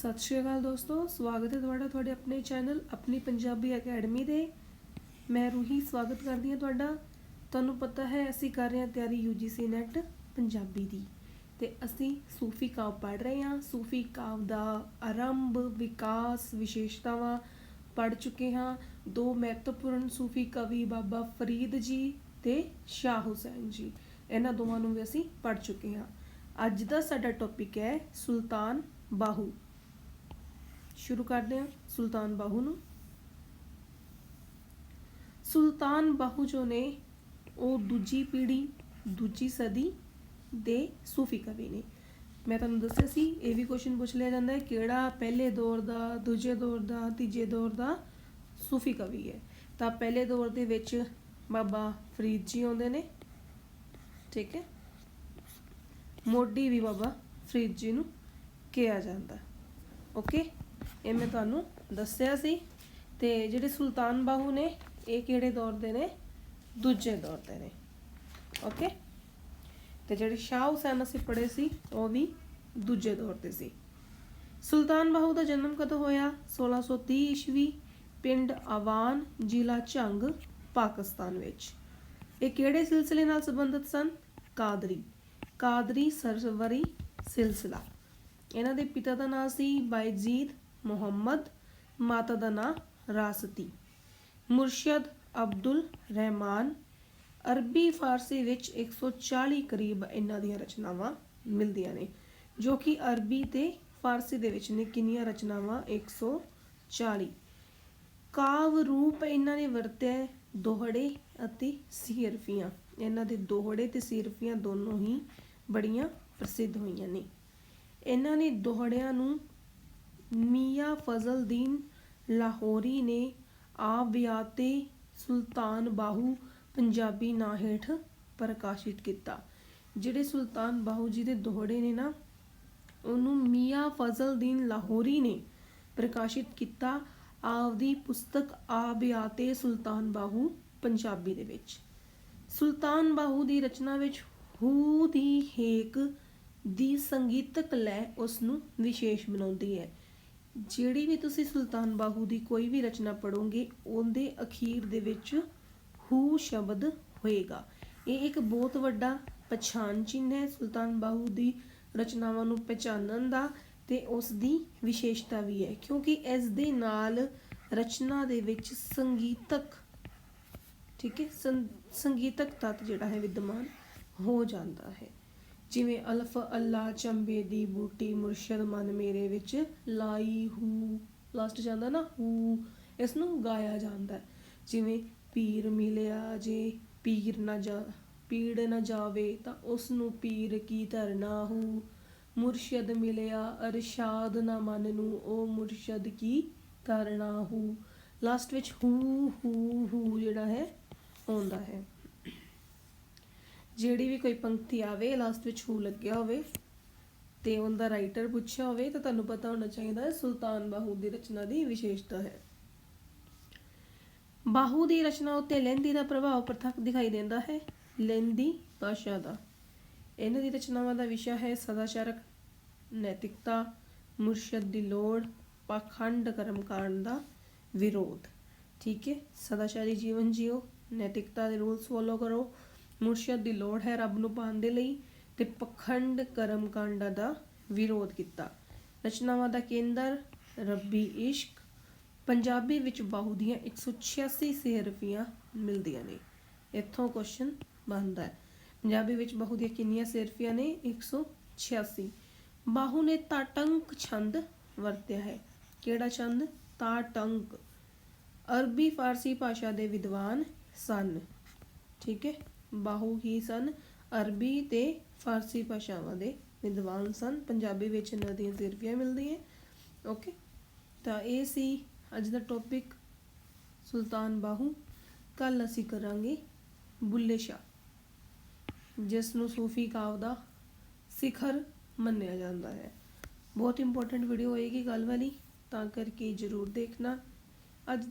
ਸਤਿ ਸ਼੍ਰੀ ਅਕਾਲ ਦੋਸਤੋ, ਸਵਾਗਤ ਹੈ ਤੁਹਾਡਾ ਤੁਹਾਡੇ ਆਪਣੇ ਚੈਨਲ ਆਪਣੀ ਪੰਜਾਬੀ ਅਕੈਡਮੀ ਦੇ। ਮੈਂ ਰੂਹੀ ਸਵਾਗਤ ਕਰਦੀ ਹਾਂ ਤੁਹਾਡਾ। ਤੁਹਾਨੂੰ ਪਤਾ ਹੈ, ਅਸੀਂ ਕਰ ਰਹੇ ਹਾਂ ਤਿਆਰੀ UGC ਨੈਟ ਪੰਜਾਬੀ ਦੀ। ਤੇ ਅਸੀਂ ਸੂਫੀ ਕਾਵ ਪੜ੍ਹ ਰਹੇ ਹਾਂ। ਸੂਫੀ ਕਾਵ ਦਾ ਆਰੰਭ, ਵਿਕਾਸ, ਵਿਸ਼ੇਸ਼ਤਾਵਾਂ ਪੜ੍ਹ ਚੁੱਕੇ ਹਾਂ। ਦੋ ਮਹੱਤਵਪੂਰਨ ਸੂਫੀ ਕਵੀ ਬਾਬਾ ਫਰੀਦ ਜੀ ਤੇ ਸ਼ਾਹ ਹੁਸੈਨ ਜੀ। ਇਹਨਾਂ ਦੋਵਾਂ ਨੂੰ ਵੀ ਅਸੀਂ ਪੜ੍ਹ ਚੁੱਕੇ ਹਾਂ। ਅੱਜ ਦਾ ਸਾਡਾ ਟੌਪਿਕ ਹੈ ਸੁਲਤਾਨ ਬਾਹੂ। ਸ਼ੁਰੂ ਕਰਦੇ ਹਾਂ, ਸੁਲਤਾਨ ਬਾਹੂ ਨੂੰ। ਸੁਲਤਾਨ ਬਾਹੂ ਜੋ ਨੇ, ਉਹ ਦੂਜੀ ਪੀੜ੍ਹੀ, ਦੂਜੀ ਸਦੀ ਦੇ ਸੂਫੀ ਕਵੀ ਨੇ। ਮੈਂ ਤੁਹਾਨੂੰ ਦੱਸਿਆ ਸੀ, ਇਹ ਵੀ ਕੁਐਸਚਨ ਪੁੱਛ ਲਿਆ ਜਾਂਦਾ ਹੈ, ਕਿਹੜਾ ਪਹਿਲੇ ਦੌਰ ਦਾ, ਦੂਜੇ ਦੌਰ ਦਾ, ਤੀਜੇ ਦੌਰ ਦਾ ਸੂਫੀ ਕਵੀ ਹੈ। ਤਾਂ ਪਹਿਲੇ ਦੌਰ ਦੇ ਵਿੱਚ ਬਾਬਾ ਫਰੀਦ ਜੀ ਆਉਂਦੇ ਨੇ, ਠੀਕ ਹੈ? ਮੋਢੀ ਵੀ ਬਾਬਾ ਫਰੀਦ ਜੀ ਨੂੰ ਕਿਹਾ ਜਾਂਦਾ ਓਕੇ ਇਹ ਮੈਂ ਤੁਹਾਨੂੰ ਦੱਸਿਆ ਸੀ। ਤੇ ਜਿਹੜੇ ਸੁਲਤਾਨ ਬਾਹੂ ਨੇ, ਇਹ ਕਿਹੜੇ ਦੌਰ ਦੇ ਨੇ? ਦੂਜੇ ਦੌਰ ਦੇ ਨੇ। ਓਕੇ ਤੇ ਜਿਹੜੇ ਸ਼ਾਹ ਹੁਸੈਨ ਅਸੀਂ ਪੜ੍ਹੇ ਸੀ, ਉਹ ਵੀ ਦੂਜੇ ਦੌਰ ਦੇ ਸੀ। ਸੁਲਤਾਨ ਬਾਹੂ ਦਾ ਜਨਮ ਕਦੋਂ ਹੋਇਆ? 1630 ਈਸਵੀ, ਪਿੰਡ ਆਵਾਨ, ਜ਼ਿਲ੍ਹਾ ਝੰਗ, ਪਾਕਿਸਤਾਨ ਵਿੱਚ। ਇਹ ਕਿਹੜੇ ਸਿਲਸਿਲੇ ਨਾਲ ਸੰਬੰਧਿਤ ਸਨ? ਕਾਦਰੀ। ਕਾਦਰੀ ਸਰਵਰੀ ਸਿਲਸਿਲਾ। ਇਹਨਾਂ ਦੇ ਪਿਤਾ ਦਾ ਨਾਮ ਸੀ ਬਾਇਜੀਦ ਮੁਹੰਮਦ ਮਾਤਾ ਦਾ ਨਾਂ ਰਾਸਤੀ। ਮੁਰਸ਼ਦ ਅਬਦੁਲ ਰਹਿਮਾਨ, ਅਰਬੀ ਫਾਰਸੀ ਵਿੱਚ 140 ਕਰੀਬ ਇਹਨਾਂ ਦੀਆਂ ਰਚਨਾਵਾਂ ਮਿਲਦੀਆਂ ਨੇ, ਜੋ ਕਿ ਅਰਬੀ ਤੇ ਫਾਰਸੀ ਦੇ ਵਿੱਚ ਨੇ, ਕਿੰਨੀਆਂ ਰਚਨਾਵਾਂ? 140 ਕਾਵ ਰੂਪ ਇਹਨਾਂ ਨੇ ਵਰਤਿਆ ਹੈ, ਦੋਹੜੇ ਅਤੇ ਸੀਰਫੀਆਂ। ਇਹਨਾਂ ਦੇ ਦੋਹੜੇ ਤੇ ਸੀਰਫੀਆਂ ਦੋਨੋਂ ਹੀ ਬੜੀਆਂ ਪ੍ਰਸਿੱਧ ਹੋਈਆਂ ਨੇ। ਇਹਨਾਂ ਨੇ ਦੋਹੜਿਆਂ ਨੂੰ ਮੀਆਂ ਫਜ਼ਲਦੀਨ ਲਾਹੌਰੀ ਨੇ ਆਬਿਆਤੇ ਸੁਲਤਾਨ ਬਾਹੂ ਪੰਜਾਬੀ ਨਾਂ ਹੇਠ ਪ੍ਰਕਾਸ਼ਿਤ ਕੀਤਾ। ਜਿਹੜੇ ਸੁਲਤਾਨ ਬਾਹੂ ਜੀ ਦੇ ਦੋਹੜੇ ਨੇ ਨਾ, ਉਹਨੂੰ ਮੀਆਂ ਫਜ਼ਲਦੀਨ ਲਾਹੌਰੀ ਨੇ ਪ੍ਰਕਾਸ਼ਿਤ ਕੀਤਾ ਆਪਦੀ ਪੁਸਤਕ ਆਬਿਆਤੇ ਸੁਲਤਾਨ ਬਾਹੂ ਪੰਜਾਬੀ ਦੇ ਵਿੱਚ। ਸੁਲਤਾਨ ਬਾਹੂ ਦੀ ਰਚਨਾ ਵਿੱਚ ਹੂ ਦੀ ਹੇਕ ਦੀ ਸੰਗੀਤਕ ਲੈ ਉਸ ਨੂੰ ਵਿਸ਼ੇਸ਼ ਬਣਾਉਂਦੀ ਹੈ। ਜਿਹੜੀ ਵੀ ਤੁਸੀਂ ਸੁਲਤਾਨ ਬਾਹੂ ਦੀ ਕੋਈ ਵੀ ਰਚਨਾ ਪੜੋਗੇ ਉਹਦੇ ਅਖੀਰ ਦੇ ਵਿੱਚ ਹੂ ਸ਼ਬਦ ਹੋਏਗਾ। ਇਹ ਇੱਕ ਬਹੁਤ ਵੱਡਾ ਪਛਾਣ ਚਿੰਨ੍ਹ ਹੈ ਸੁਲਤਾਨ ਬਾਹੂ ਦੀ ਰਚਨਾਵਾਂ ਨੂੰ ਪਛਾਣਨ ਦਾ ਤੇ ਉਸ ਦੀ ਵਿਸ਼ੇਸ਼ਤਾ ਵੀ ਹੈ, ਕਿਉਂਕਿ ਇਸ ਦੇ ਨਾਲ ਰਚਨਾ ਦੇ ਵਿੱਚ ਸੰਗੀਤਕ, ਠੀਕ ਹੈ ਸੰਗੀਤਕ ਤੱਤ ਜਿਹੜਾ ਹੈ, ਵਿਦਮਾਨ ਹੋ ਜਾਂਦਾ ਹੈ। ਜਿਵੇਂ ਅਲਫ, ਅੱਲਾ, ਚੰਬੇ ਦੀ ਬੂਟੀ, ਮੁਰਸ਼ਦ, ਮਨ ਮੇਰੇ ਵਿੱਚ ਲਾਈ ਹੂ। ਲਾਸਟ ਜਾਂਦਾ ਨਾ, ਹੂ। ਇਸ ਨੂੰ ਗਾਇਆ ਜਾਂਦਾ ਹੈ। ਜਿਵੇਂ ਪੀਰ ਮਿਲਿਆ ਜੇ, ਪੀਰ ਨਾ ਜਾ, ਪੀੜ ਨਾ ਜਾਵੇ ਤਾਂ ਉਸ ਨੂੰ ਪੀਰ ਕੀ ਧਰਨਾ ਹੂ? ਮੁਰਸ਼ਦ ਮਿਲਿਆ ਅਰਸ਼ਾਦ ਨਾ ਮਨ ਨੂੰ, ਉਹ ਮੁਰਸ਼ਦ ਕੀ ਧਰਨਾ ਹੂ? ਲਾਸਟ ਵਿੱਚ ਹੂ ਹੂ ਹੂ ਜਿਹੜਾ ਹੈ, ਆਉਂਦਾ ਹੈ। ਜਿਹੜੀ ਵੀ ਕੋਈ ਪੰਕਤੀ ਆਵੇ ਲਾਸਟ ਵਿੱਚ ਹੂ ਲੱਗਿਆ ਹੋਵੇ, ਤੇ ਉਹਦਾ ਰਾਈਟਰ ਪੁੱਛਿਆ ਹੋਵੇ, ਤਾਂ ਤੁਹਾਨੂੰ ਪਤਾ ਹੋਣਾ ਚਾਹੀਦਾ ਹੈ, ਸੁਲਤਾਨ ਬਾਹੂ ਦੀ ਰਚਨਾ ਦੀ ਵਿਸ਼ੇਸ਼ਤਾ ਹੈ। ਬਾਹੂ ਦੀ ਰਚਨਾ ਉੱਤੇ ਲਹਿੰਦੀ ਦਾ ਪ੍ਰਭਾਵ ਪ੍ਰਤੱਖ ਦਿਖਾਈ ਦਿੰਦਾ ਹੈ, ਲਹਿੰਦੀ ਭਾਸ਼ਾ ਦਾ। ਇਹਨਾਂ ਦੀ ਰਚਨਾਵਾਂ ਦਾ ਵਿਸ਼ਾ ਹੈ ਸਦਾਚਾਰਕ, ਨੈਤਿਕਤਾ, ਮੁਰਸ਼ਦ ਦੀ ਲੋੜ, ਪਾਖੰਡ ਕਰਮਕਾਂਡ ਦਾ ਵਿਰੋਧ। ਠੀਕ ਹੈ, ਸਦਾਚਾਰੀ ਜੀਵਨ ਜਿਓ, ਨੈਤਿਕਤਾ ਦੇ ਰੂਲਸ ਫੋਲੋ ਕਰੋ ਮੁਰਸ਼ਦ ਦੀ ਲੋੜ ਹੈ ਰੱਬ ਨੂੰ ਪਾਉਣ ਦੇ ਲਈ ਤੇ ਪਖੰਡ ਕਰਮਕਾਂਡਾਂ ਦਾ ਵਿਰੋਧ ਕੀਤਾ। ਰਚਨਾਵਾਂ ਦਾ ਕੇਂਦਰ ਰੱਬੀ ਇਸ਼ਕ, ਪੰਜਾਬੀ ਵਿੱਚ ਬਾਹੂ ਦੀਆਂ 186 ਸਿਹਰਫੀਆਂ ਮਿਲਦੀਆਂ ਨੇ। ਇੱਥੋਂ ਕੁਐਸਚਨ ਬਣਦਾ ਹੈ। ਪੰਜਾਬੀ ਵਿੱਚ ਬਾਹੂ ਦੀਆਂ ਕਿੰਨੀਆਂ ਸਿਹਰਫੀਆਂ ਨੇ? 186 ਬਾਹੂ ਨੇ ਤਾਟੰਕ ਛੰਦ ਵਰਤਿਆ ਹੈ। ਕਿਹੜਾ ਛੰਦ? ਤਾਟੰਕ ਅਰਬੀ ਫਾਰਸੀ ਭਾਸ਼ਾ ਦੇ ਵਿਦਵਾਨ ਸਨ। ਠੀਕ ਹੈ? ਬਾਹੂ ਹੀ ਸਨ। ਅਰਬੀ ਤੇ ਫਾਰਸੀ ਭਾਸ਼ਾਵਾਂ ਦੇ ਵਿਦਵਾਨ ਸਨ। ਪੰਜਾਬੀ ਵਿੱਚ ਇਹਨਾਂ ਦੀਆਂ ਸਿਰਫੀਆਂ ਮਿਲਦੀਆਂ ਓਕੇ ਤਾਂ ਇਹ ਸੀ ਅੱਜ ਦਾ ਟੌਪਿਕ ਸੁਲਤਾਨ ਬਾਹੂ। ਕੱਲ ਅਸੀਂ ਕਰਾਂਗੇ ਬੁੱਲੇ ਸ਼ਾਹ, ਜਿਸ ਨੂੰ ਸੂਫੀ ਕਾਵ ਦਾ ਸਿਖਰ ਮੰਨਿਆ ਜਾਂਦਾ ਹੈ। ਬਹੁਤ ਇੰਪੋਰਟੈਂਟ ਵੀਡੀਓ ਹੋਏਗੀ ਗੱਲ ਵਾਲੀ, ਤਾਂ ਕਰਕੇ ਜਰੂਰ ਦੇਖਣਾ। ਅੱਜ ਦੀ